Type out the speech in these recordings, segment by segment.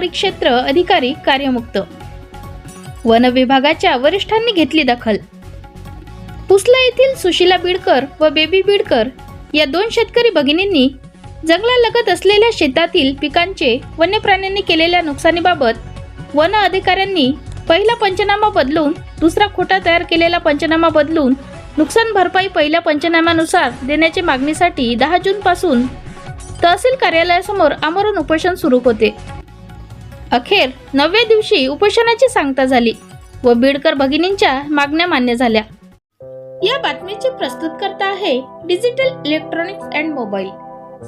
परिक्षेत्र अधिकारी कार्यमुक्त. वन विभागाच्या वरिष्ठांनी घेतली दखल. पुसला येथील सुशीला बिडकर व बेबी बिडकर या दोन शेतकरी भगिनींनी जंगलालगत असलेल्या शेतातील पिकांचे वन्य प्राण्यांनी केलेल्या नुकसानीबाबत वन अधिकाऱ्यांनी पहिला पंचनामा बदलून दुसरा खोटा तयार केलेला पंचनामा बदलून नुकसान भरपाई पहिल्या पंचनाम्यानुसार देण्याच्या मागणीसाठी दहा जून पासून तहसील कार्यालयासमोर आमरण उपोषण सुरू होते. अखेर नवव्या दिवशी उपोषणाची सांगता झाली व बीडकर भगिनींच्या मागण्या मान्य झाल्या. या बातमीचे प्रस्तुतकर्ता आहे डिजिटल इलेक्ट्रॉनिक्स अँड मोबाईल.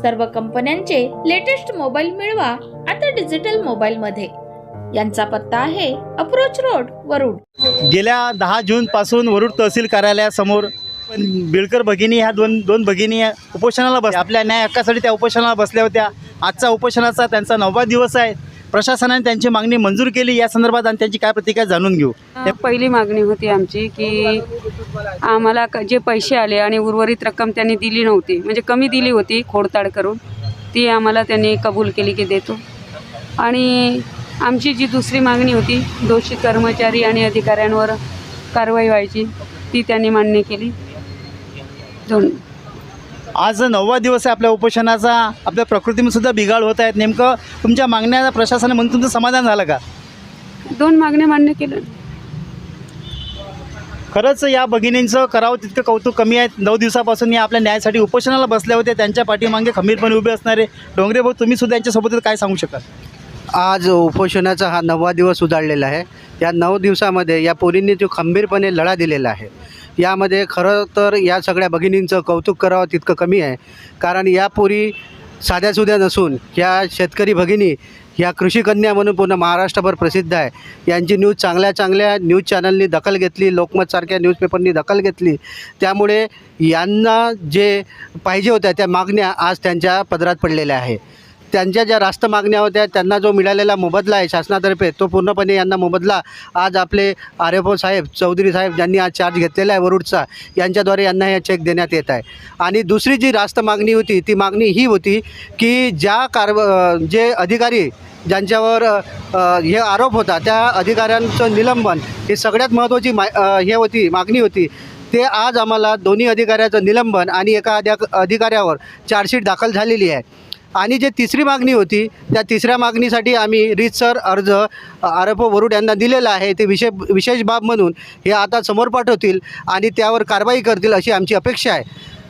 सर्व कंपन्यांचे लेटेस्ट मोबाईल मिळवा आता डिजिटल मोबाईल मध्ये यांचा पत्ता आहे अप्रोच रोड वरुड. गेल्या दहा जूनपासून वरुड तहसील कार्यालयासमोर पण बिळकर भगिनी ह्या दोन दोन भगिनी या उपोषणाला बस आपल्या न्याय हक्कासाठी त्या उपोषणाला बसल्या होत्या. आजचा उपोषणाचा त्यांचा नववा दिवस आहे. प्रशासनाने त्यांची मागणी मंजूर केली. या संदर्भात आणि त्यांची काय प्रतिक्रिया जाणून घेऊ. पहिली मागणी होती आमची की आम्हाला क- जे पैसे आले आणि उर्वरित रक्कम त्यांनी दिली नव्हती म्हणजे कमी दिली होती खोडताड करून ती आम्हाला त्यांनी कबूल केली की देतो. आणि आमची जी दुसरी मागणी होती दोषी कर्मचारी आणि अधिकाऱ्यांवर कारवाई व्हायची ती त्यांनी मान्य केली. दोन आज नववा दिवस आहे आपल्या उपोषणाचा. आपल्या प्रकृतीमध्ये सुद्धा बिघाड होत आहेत. नेमकं तुमच्या मागण्या प्रशासनाने म्हणून तुमचं समाधान झालं का? दोन मागण्या मान्य केल्या. खरंच या भगिनींचं करावं तितकं कौतुक कमी आहे. नऊ दिवसापासून या आपल्या न्यायासाठी उपोषणाला बसल्या होत्या. त्यांच्या पाठीमागे खंबीरपणे उभे असणारे डोंगरे भाऊ तुम्ही सुद्धा यांच्यासोबत काय सांगू शकाल? आज उपोषणाचा हा नववा दिवस उजाडलेला आहे. या नऊ दिवसामध्ये या पोरींनी जो खंबीरपणे लढा दिलेला आहे. यामध्ये खरं तर या सगळ्या भगिनींचं कौतुक करावं तितकं कमी आहे. कारण यापूर्वी साध्यासुद्या नसून या शेतकरी भगिनी या कृषीकन्या म्हणून पूर्ण महाराष्ट्रभर प्रसिद्ध आहे. यांची न्यूज चांगल्या चांगल्या न्यूज चॅनलनी दखल घेतली लोकमतसारख्या न्यूजपेपरनी दखल घेतली. त्यामुळे यांना जे पाहिजे होत्या त्या मागण्या आज त्यांच्या पदरात पडलेल्या आहे. त्यांच्या ज्या रास्त मागण्या होत्या त्यांना जो मिळालेला मोबदला आहे शासनातर्फे तो पूर्णपणे यांना मोबदला आज आपले आर एफ ओ साहेब चौधरी साहेब ज्यांनी आज चार्ज घेतलेला आहे वरुडचा यांच्याद्वारे यांना हे चेक देण्यात येत आहे. आणि दुसरी जी रास्त मागणी होती ती मागणी ही होती की ज्या कारव जे अधिकारी ज्यांच्यावर हे आरोप होता त्या अधिकाऱ्यांचं निलंबन ही सगळ्यात महत्त्वाची मा हे होती मागणी होती. ते आज आम्हाला दोन्ही अधिकाऱ्याचं निलंबन आणि एका अधिक अधिकाऱ्यावर चार्जशीट दाखल झालेली आहे. आणि जे तिसरी मागणी होती त्या तिसऱ्या मागणीसाठी आम्ही रीतसर अर्ज आर एफ ओ वरुड यांना दिलेला आहे. ते विशेष विशेष बाब म्हणून हे आता समोर पाठवतील आणि त्यावर कारवाई करतील अशी आमची अपेक्षा आहे.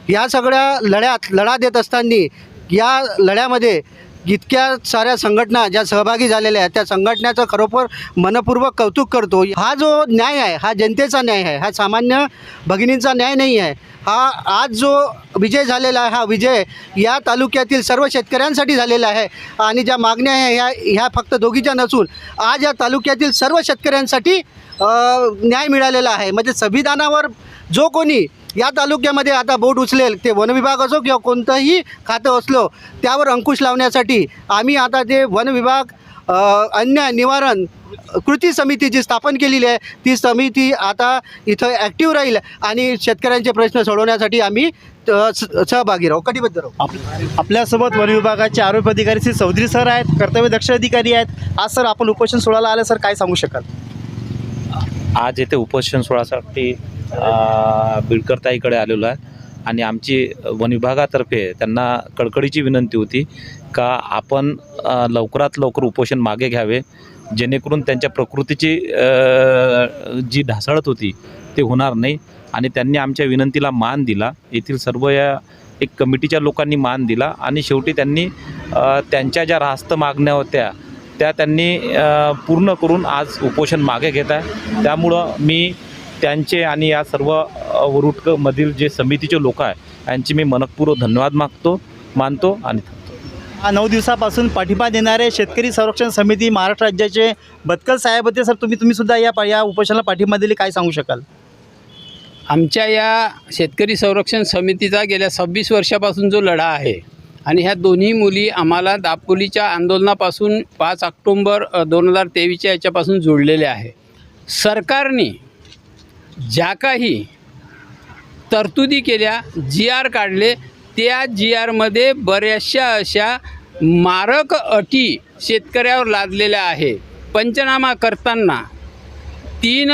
या सगळ्या लढ्यात लढा देत असताना या लढ्यामध्ये इतक्या साऱ्या संघटना ज्या सहभागी झालेल्या आहेत त्या संघटनेचं खरोखर मनपूर्वक कौतुक करतो. हा जो न्याय आहे हा जनतेचा न्याय आहे हा सामान्य भगिनींचा न्याय नाही आहे. हा आज जो विजय झालेला आहे हा विजय या तालुक्यातील सर्व शेतकऱ्यांसाठी झालेला आहे. आणि ज्या मागण्या आहे ह्या ह्या फक्त दोघीच्या नसून आज या तालुक्यातील सर्व शेतकऱ्यांसाठी न्याय मिळालेला आहे. म्हणजे संविधानावर जो कोणी या तालुक्यामध्ये आता बोट उचलेल ते वनविभाग असो किंवा कोणतंही खातं असलो त्यावर अंकुश लावण्यासाठी आम्ही आता जे वनविभाग अन्य अन्याय निवारण कृती समिती जी स्थापन केलेली आहे ती समिती आता इथं ॲक्टिव्ह राहील आणि शेतकऱ्यांचे प्रश्न सोडवण्यासाठी आम्ही सहभागी राहू. कटिबद्ध राहू. आप आपल्यासोबत वन विभागाचे आरोग्य अधिकारी श्री चौधरी सर आहेत कर्तव्यदक्ष अधिकारी आहेत. आज सर आपण उपोषण सोडायला आले सर काय सांगू शकाल? आज येथे उपोषण सोहळ्यासाठी अ, बिडकरताईकडे आलेलो आहे आणि आमची वन विभागातर्फे त्यांना कळकळीची विनंती होती का आपण लवकरात लवकर उपोषण मागे घ्यावे. जेणेकरून त्यांच्या प्रकृतीची जी ढासळत होती ते होणार नाही. आणि त्यांनी आमच्या विनंतीला मान दिला. येथील सर्व या एक कमिटीच्या लोकांनी मान दिला. आणि शेवटी त्यांनी त्यांच्या ज्या रास्त मागण्या होत्या त्या त्यांनी पूर्ण करून आज उपोषण मागे घेत आहे. त्यामुळं मी त्यांचे आणि या सर्व वरुटकमधील जे समितीचे लोक आहे यांची मी मनपूर्वक धन्यवाद मागतो मानतो आणि नऊ दिवसापासून पाठिंबा देणारे शेतकरी संरक्षण समिती महाराष्ट्र राज्याचे बतकल साहेब होते. सर तुम्ही तुम्ही सुद्धा या पा- या उपोषणाला पाठिंबा दिले काय सांगू शकाल? आमच्या या शेतकरी संरक्षण समितीचा गेल्या सव्वीस वर्षापासून जो लढा आहे आणि ह्या दोन्ही मुली आम्हाला दापोलीच्या आंदोलनापासून पाच ऑक्टोंबर दोन हजार तेवीसच्या याच्यापासून जोडलेल्या आहे. सरकारने ज्या काही तरतुदी केल्या जी आर काढले त्या जी आरमध्ये बऱ्याचशा अशा मारक अटी शेतकऱ्यावर लादलेल्या आहे पंचनामा करताना तीन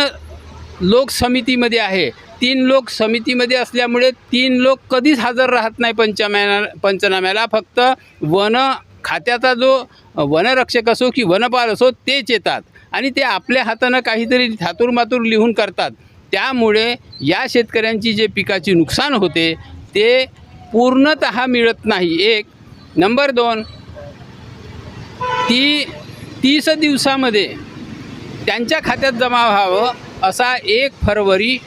लोक समितीमध्ये आहे. तीन लोक समितीमध्ये असल्यामुळे तीन लोक कधीच हजर राहत नाही पंचम्या पंचनाम्याला. फक्त वन खात्याचा जो वनरक्षक असो की वनपाल असो तेच येतात. आणि ते आपल्या हातानं काहीतरी थातूरमातूर लिहून करतात. त्यामुळे या शेतकऱ्यांची जे पिकाची नुकसान होते ते पूर्णत मिळत नाही. एक. नंबर दोन. ती तीस दिवसामध्ये त्यांच्या खात्यात जमा व्हावं असा एक फरवरी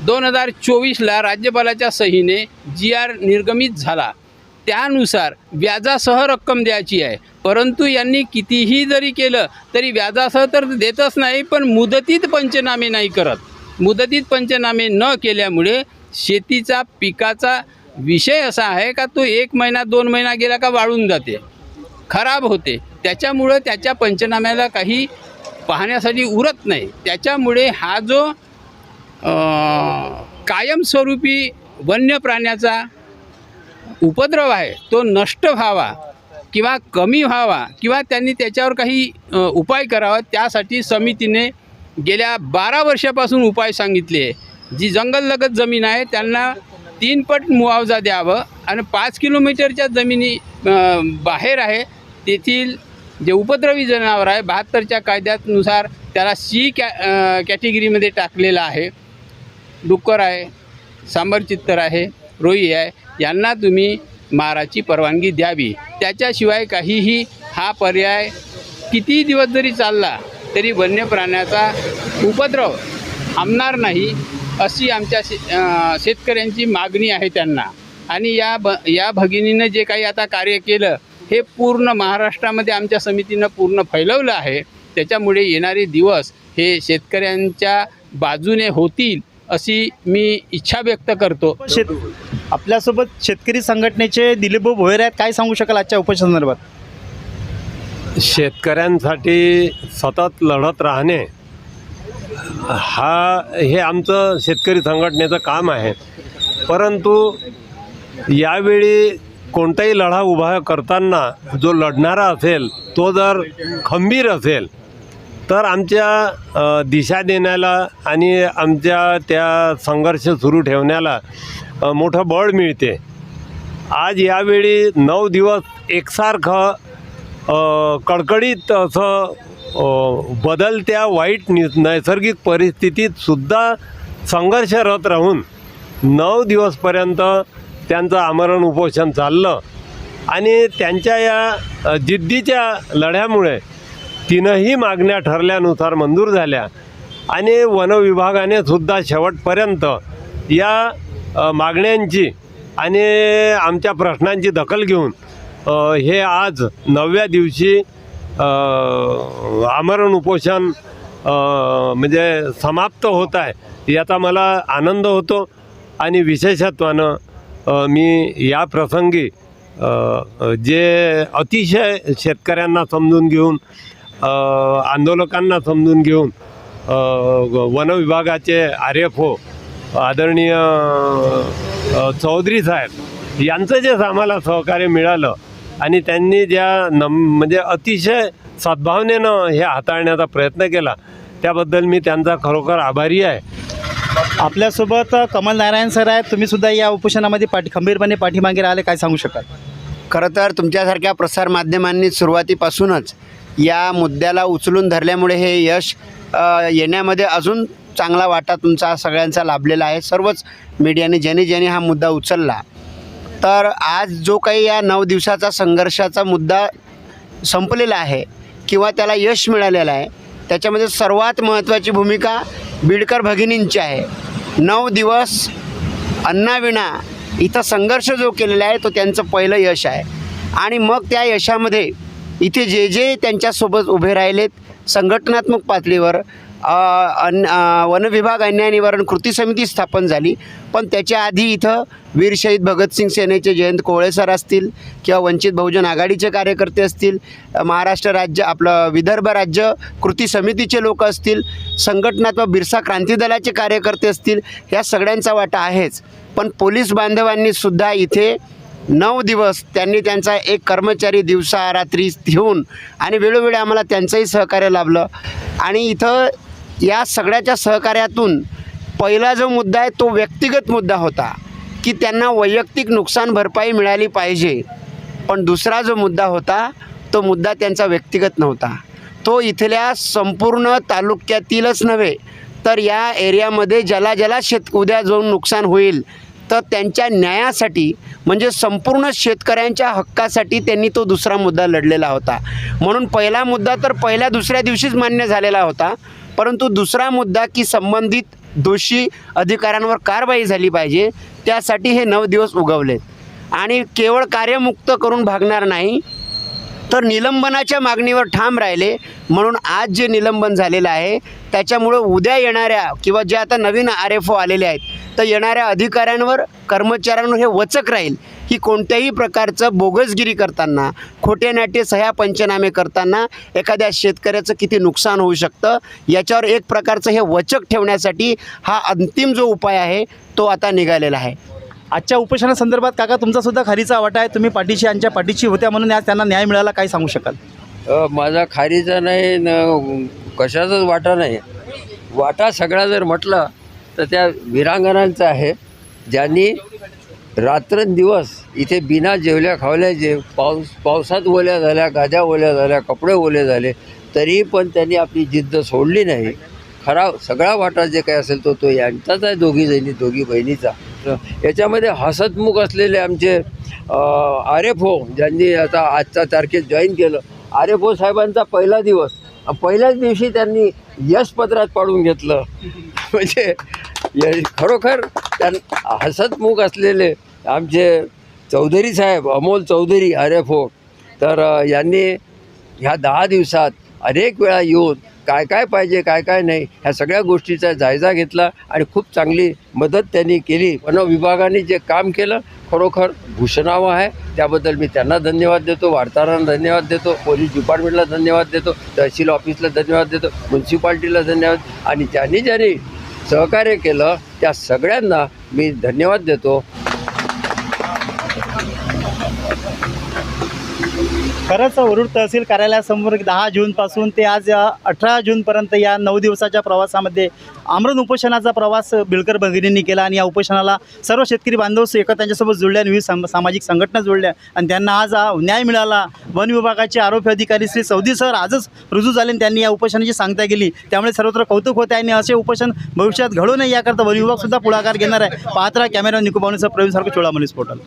दोन हजार चोवीसला राज्यपालाच्या सहीने जी आर निर्गमित झाला. त्यानुसार व्याजासह रक्कम द्यायची आहे. परंतु यांनी कितीही जरी केलं तरी व्याजासह तर देतच नाही पण मुदतीत पंचनामे नाही करत. मुदतीत पंचनामे न केल्यामुळे शेतीचा पिकाचा विषय असा आहे का तो एक महिना दोन महिना गेला का वाळून जाते. खराब होते. त्याच्यामुळं त्याच्या पंचनाम्याला काही पाहण्यासाठी उरत नाही. त्याच्यामुळे हा जो कायमस्वरूपी वन्य प्राण्याचा उपद्रव आहे तो नष्ट व्हावा किंवा कमी व्हावा किंवा त्यांनी त्याच्यावर काही उपाय करावा त्यासाठी समितीने गेल्या बारा वर्षापासून उपाय सांगितले. आहे जी जंगललगत जमीन आहे त्यांना तीन पट मुआवजा द्यावं आणि पाच किलोमीटरच्या जमिनी बाहेर आहे तेथील जे उपद्रवी जनावर आहे बहात्तरच्या कायद्यानुसार त्याला सी कॅ कॅटेगरीमध्ये टाकलेलं आहे. डुक्कर आहे सांबर चित्तर आहे रोई आहे यांना तुम्ही माराची परवानगी द्यावी. त्याच्याशिवाय काहीही हा पर्याय कितीही दिवस जरी चालला तरी वन्य प्राण्याचा उपद्रव थांबणार नाही. अशी आमच्या शे शेतकऱ्यांची मागणी आहे त्यांना. आणि या ब या भगिनीनं जे काही आता कार्य केलं हे पूर्ण महाराष्ट्रामध्ये आमच्या समितीनं पूर्ण फैलवलं आहे. त्याच्यामुळे येणारे दिवस हे शेतकऱ्यांच्या बाजूने होतील अशी मी इच्छा व्यक्त करतो. शेत आपल्यासोबत शेतकरी संघटनेचे दिलीपभाऊ भोयर आहेत. काय सांगू शकाल आजच्या उपोषणासंदर्भात शेतकऱ्यांसाठी सतत लढत राहणे हा हे आमचं शेतकरी संघटनेचं काम आहे. परंतु यावेळी कोणताही लढा उभा करताना जो लढणारा असेल तो जर खंबीर असेल तर आमच्या दिशा देण्याला आणि आमच्या त्या संघर्ष सुरू ठेवण्याला मोठं बळ मिळते. आज यावेळी नऊ दिवस एकसारखं कडकडीत असं बदलत्या वाईट नि नैसर्गिक परिस्थितीत सुद्धा संघर्षरत राहून नऊ दिवसपर्यंत त्यांचं आमरण उपोषण चाललं. आणि त्यांच्या या जिद्दीच्या लढ्यामुळे तीनही मागण्या ठरल्यानुसार मंजूर झाल्या. आणि वनविभागाने सुद्धा शेवटपर्यंत या मागण्यांची आणि आमच्या प्रश्नांची दखल घेऊन हे आज नवव्या दिवशी आमरण उपोषण म्हणजे समाप्त होत आहे. याचा मला आनंद होतो आणि विशेषत्वानं मी या प्रसंगी जे अतिशय शेतकऱ्यांना समजून घेऊन आंदोलकांना समजून घेऊन वनविभागाचे वन विभागाचे आर एफ ओ आदरणीय चौधरी साहेब यांचं जे आम्हाला सहकार्य मिळालं आणि त्यांनी ज्या नम म्हणजे अतिशय सद्भावनेनं हे हाताळण्याचा प्रयत्न केला त्याबद्दल मी त्यांचा खरोखर आभारी आहे. आपल्यासोबत कमल नारायण सर आहेत. तुम्ही सुद्धा या उपोषणामध्ये पाठी खंबीरपणे पाठीमागे राहिले. काय सांगू शकाल? खरं तर तुमच्यासारख्या प्रसारमाध्यमांनी सुरुवातीपासूनच या मुद्द्याला उचलून धरल्यामुळे हे यश येण्यामध्ये अजून चांगला वाटा तुमचा सगळ्यांचा लाभलेला आहे. सर्वच मीडियाने ज्याने ज्याने हा मुद्दा उचलला तर आज जो काही या नऊ दिवसाचा संघर्षाचा मुद्दा संपलेला आहे किंवा त्याला यश मिळालेलं आहे त्याच्यामध्ये सर्वात महत्त्वाची भूमिका बिडकर भगिनींची आहे. नऊ दिवस अन्नाविना इथं संघर्ष जो केलेला आहे तो त्यांचं पहिलं यश आहे. आणि मग त्या यशामध्ये इथे जे जे त्यांच्यासोबत उभे राहिलेत संघटनात्मक पातळीवर अन वनविभाग अन्याय निवारण कृती समिती स्थापन झाली. पण त्याच्या आधी इथं वीर शहीद भगतसिंग सेनेचे जयंत कोवळेसर असतील किंवा वंचित बहुजन आघाडीचे कार्यकर्ते असतील महाराष्ट्र राज्य आपलं विदर्भ राज्य कृती समितीचे लोक असतील संघटनात्मक बिरसा क्रांती दलाचे कार्यकर्ते असतील या सगळ्यांचा वाटा आहेच. पण पोलीस बांधवांनीसुद्धा इथे नऊ दिवस त्यांनी त्यांचा एक कर्मचारी दिवसा रात्री घेऊन आणि वेळोवेळी आम्हाला त्यांचंही सहकार्य लाभलं. आणि इथं या सगळ्याच्या सहकार्यातून पहिला जो मुद्दा आहे तो व्यक्तिगत मुद्दा होता की त्यांना वैयक्तिक नुकसान भरपाई मिळाली पाहिजे. पण दुसरा जो मुद्दा होता तो मुद्दा त्यांचा व्यक्तिगत नव्हता. तो इथल्या संपूर्ण तालुक्यातीलच नव्हे तर या एरियामध्ये ज्याला ज्याला शेत उद्या जाऊन नुकसान होईल तर त्यांच्या न्यायासाठी म्हणजे संपूर्ण शेतकऱ्यांच्या हक्कासाठी त्यांनी तो दुसरा मुद्दा लढलेला होता. म्हणून पहिला मुद्दा तर पहिल्या दुसऱ्या दिवशीच मान्य झालेला होता. परंतु दुसरा मुद्दा की संबंधित दोषी अधिकाऱ्यांवर कारवाई झाली पाहिजे त्यासाठी हे नऊ दिवस उगवलेत. आणि केवळ कार्यमुक्त करून भागणार नाही तर निलंबनाच्या मागणीवर ठाम राहिले. म्हणून आज जे निलंबन झालेलं आहे त्याच्यामुळं उद्या येणाऱ्या किंवा जे आता नवीन आर एफ ओ आलेले आहेत तर येणाऱ्या अधिकाऱ्यांवर कर्मचाऱ्यांवर हे वचक राहील की कोणत्याही प्रकारचं बोगसगिरी करताना खोटे नाट्य सह्या पंचनामे करताना एखाद्या शेतकऱ्याचं किती नुकसान होऊ शकतं? याच्यावर एक प्रकारचं हे वचक ठेवण्यासाठी हा अंतिम जो उपाय आहे तो आता निघालेला आहे. आजच्या उपोषणासंदर्भात काका तुमचा सुद्धा खारीचा वाटा आहे. तुम्ही पाठीशी यांच्या पाठीशी होत्या म्हणून आज त्यांना न्याय मिळाला काय सांगू शकाल? माझा खारीचा नाही न कशाचाच वाटा नाही. वाटा सगळा जर म्हटलं तर त्या वीरांगणांचा आहे. ज्यांनी रात्रंदिवस इथे बिना जेवल्या खावल्या जे पाऊस पावसात ओल्या झाल्या गाद्या ओल्या झाल्या कपडे ओले झाले तरी पण त्यांनी आपली जिद्द सोडली नाही. खरा सगळा वाटा जे काही असेल तो तो यांचाच आहे दोघी जणी दोघी बहिणीचा. तर याच्यामध्ये हसतमुख असलेले आमचे आर एफ ओ ज्यांनी आता आजच्या तारखेत जॉईन केलं. आर एफ ओ साहेबांचा पहिला दिवस. पहिल्याच दिवशी त्यांनी यशपत्रात पाडून घेतलं. म्हणजे या- खरोखर त्यां हसतमुख असलेले आमचे चौधरी साहेब Amol Chaudhari R F O तर यांनी ह्या दहा दिवसात अनेक वेळा येऊन काय काय पाहिजे काय काय नाही ह्या सगळ्या गोष्टीचा जायजा घेतला आणि खूप चांगली मदत त्यांनी केली. वन विभागाने जे काम केलं खरोखर भूषणावं आहे. त्याबद्दल मी त्यांना धन्यवाद देतो वार्ताहरांना धन्यवाद देतो पोलीस डिपार्टमेंटला धन्यवाद देतो तहसील ऑफिसला धन्यवाद देतो म्युन्सिपाल्टीला धन्यवाद. आणि ज्यांनी ज्यांनी सहकार्य केलं त्या सगळ्यांना मी धन्यवाद देतो. खरंच वरुड तहसील कार्यालयासमोर दहा जूनपासून ते आज अठरा जूनपर्यंत या नऊ दिवसाच्या प्रवासामध्ये आमरण उपोषणाचा प्रवास बिळकर भगिनींनी केला आणि या उपोषणाला सर्व शेतकरी बांधव एकत्र त्यांच्यासोबत जुळल्या आणि विविध साम सामाजिक संघटना जुळल्या आणि त्यांना आज न्याय मिळाला. वन विभागाचे आरोपी अधिकारी श्री सौदी सर आजच रुजू झाले आणि त्यांनी या उपोषणाची सांगता केली. त्यामुळे सर्वत्र कौतुक होते आणि असे उपोषण भविष्यात घडू नये याकरता वन विभागसुद्धा पुढाकार घेणार आहे. पाहत कॅमेरा निकोबावणीचा प्रवीण सारखं चोळामणीस पोर्टल.